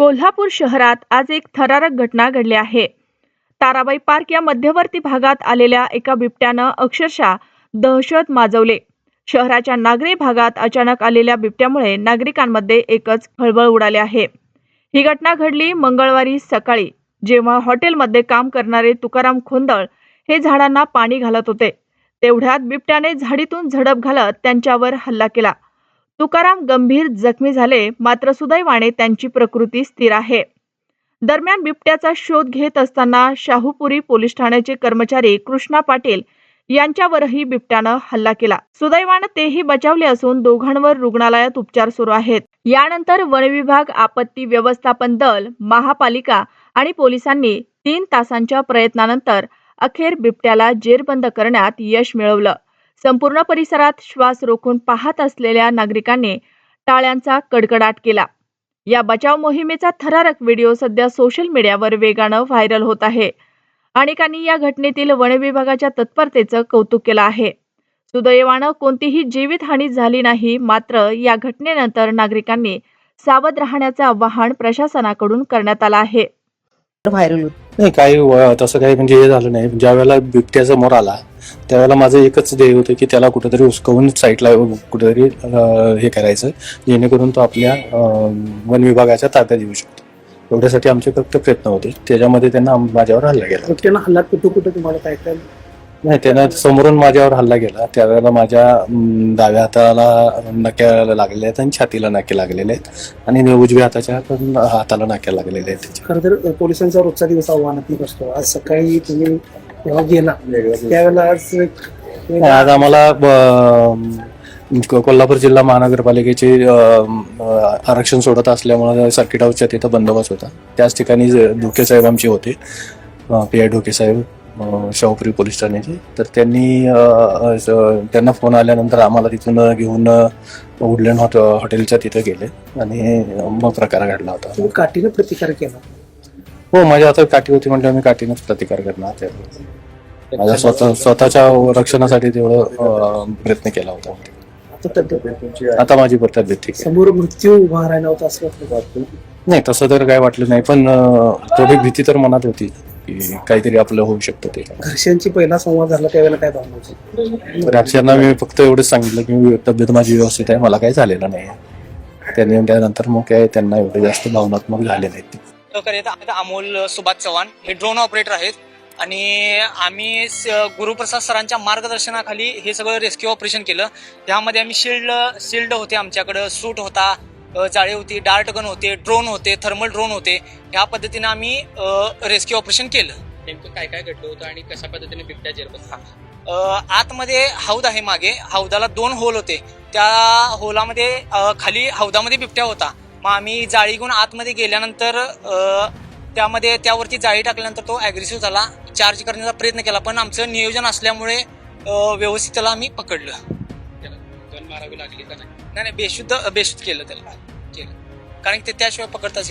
कोल्हापूर शहरात आज एक थरारक घटना घडली आहे. ताराबाई पार्क या मध्यवर्ती भागात आलेल्या एका बिबट्यानं अक्षरशः दहशत माजवले. शहराच्या नागरी भागात अचानक आलेल्या बिबट्यामुळे नागरिकांमध्ये एकच खळबळ उडाली आहे. ही घटना घडली मंगळवारी सकाळी जेव्हा हॉटेलमध्ये काम करणारे तुकाराम खोंदळ हे झाडांना पाणी घालत होते. तेवढ्यात बिबट्याने झाडीतून झडप घालत त्यांच्यावर हल्ला केला. तुकाराम गंभीर जखमी झाले मात्र सुदैवाने त्यांची प्रकृती स्थिर आहे. दरम्यान बिबट्याचा शोध घेत असताना शाहूपुरी पोलीस ठाण्याचे कर्मचारी कृष्णा पाटील यांच्यावरही बिबट्यानं हल्ला केला. सुदैवानं तेही बचावले असून दोघांवर रुग्णालयात उपचार सुरू आहेत. यानंतर वनविभाग आपत्ती व्यवस्थापन दल महापालिका आणि पोलिसांनी तीन तासांच्या प्रयत्नानंतर अखेर बिबट्याला जेरबंद करण्यात यश मिळवलं. संपूर्ण परिसरात श्वास रोखून पाहत असलेल्या नागरिकांनी टाळ्यांचा कडकडाट केला. या बचाव मोहिमेचा थरारक व्हिडिओ सध्या सोशल मीडियावर वेगानं व्हायरल होत आहे. अनेकांनी या घटनेतील वनविभागाच्या तत्परतेचं कौतुक केलं आहे. सुदैवानं कोणतीही जीवितहानी झाली नाही मात्र या घटनेनंतर नागरिकांनी सावध राहण्याचं आवाहन प्रशासनाकडून करण्यात आलं आहे. व्हायरल नाही काही तसं काही म्हणजे हे झालं नाही. ज्या वेळेला बिबट्या समोर आला त्यावेळेला माझं एकच ध्येय होतं की त्याला कुठेतरी उचकवून साईडला कुठेतरी हे करायचं जेणेकरून तो आपल्या वन विभागाच्या ताब्यात येऊ शकतो. एवढ्यासाठी आमचे फक्त प्रयत्न होते. त्याच्यामध्ये त्यांना माझ्यावर हल्ला गेला. बिबट्यानं हल्ला कुठं कुठं तुम्हाला काय काय? नाही त्यानं समोरून माझ्यावर हल्ला गेला. त्यावेळेला माझ्या डाव्या हाताला नक्या लागलेल्या आहेत आणि छातीला नाके लागलेले आहेत. आणि उजव्या हाताच्या पण हाताला नाक्या लागलेल्या आहेत. खरं तर पोलिसांचा रोजचा दिवस आव्हानात्मक असतो. आज सकाळी तुम्ही गेला. त्यावेळेला आज एक- आज आम्हाला ब- को- कोल्हापूर जिल्हा महानगरपालिकेचे अ, अ, आरक्षण सोडत असल्यामुळे सर्किट हाऊसच्या तिथं बंदोबस्त होता. त्याच ठिकाणी जे धोके साहेब आमचे होते पी आय ढोके साहेब अ, शाहूपुरी पोलीस ठाण्याचे. तर त्यांनी अ, अ, स- त्यांना फोन आल्यानंतर आम्हाला तिथून घेऊन वुडलँड हॉट हॉटेलच्या तिथं गेले आणि मग प्रकार घडला होता. तुम्ही काठीनं प्रतिकार केला. हो माझ्या आता काठी होती म्हणजे मी काठीनंच प्रतिकार करणार. माझ्या स्वतः स्वतःच्या रक्षणासाठी तेवढं अ, प्रयत्न केला होता. आता तब्येत आता माझी तब्येत ठीक आहे. समोर मृत्यू उभा राहिला होता असं वाटतं नाही तसं तर काय वाटलं नाही पण अ, थोडी भीती तर मनात होती की काहीतरी आपलं होऊ शकतं ते. घरच्यांची पहिला संवाद झाला त्यावेळेला काय भावना होती? घरच्यांना मी फक्त एवढंच सांगितलं की तब्येत माझी व्यवस्थित आहे मला काही झालेलं नाही. त्यांनी त्यानंतर मग काय त्यांना एवढे जास्त भावनात्मक झाले नाहीत. सहकारी आहेत अमोल सुभाष चव्हाण हे ड्रोन ऑपरेटर आहेत. आणि आम्ही गुरुप्रसाद सरांच्या मार्गदर्शनाखाली हे सगळं रेस्क्यू ऑपरेशन केलं. त्यामध्ये आम्ही शिल्ड शिल्ड होते आमच्याकडं. सूट होता जाळी होती डार्ट गन होते ड्रोन होते थर्मल ड्रोन होते. ह्या पद्धतीने आम्ही रेस्क्यू ऑपरेशन केलं. नेमकं काय काय घडलं होतं आणि कशा पद्धतीने बिबट्या जेरबंद अ, आतमध्ये हौद आहे मागे. हौदाला दोन होल होते. त्या होलामध्ये खाली हौदामध्ये बिबट्या होता. मग आम्ही जाळी घेऊन आतमध्ये गेल्यानंतर त्यामध्ये त्यावरती जाळी टाकल्यानंतर तो अग्रेसिव्ह झाला. चार्ज करण्याचा प्रयत्न केला पण आमचं नियोजन असल्यामुळे व्यवस्थित त्याला आम्ही पकडलं. त्याला गन मारावी लागली का नाही? नाही बेशुद्ध बेशुद्ध केलं त्याला. केलं. कारण ते त्याशिवाय पकडताच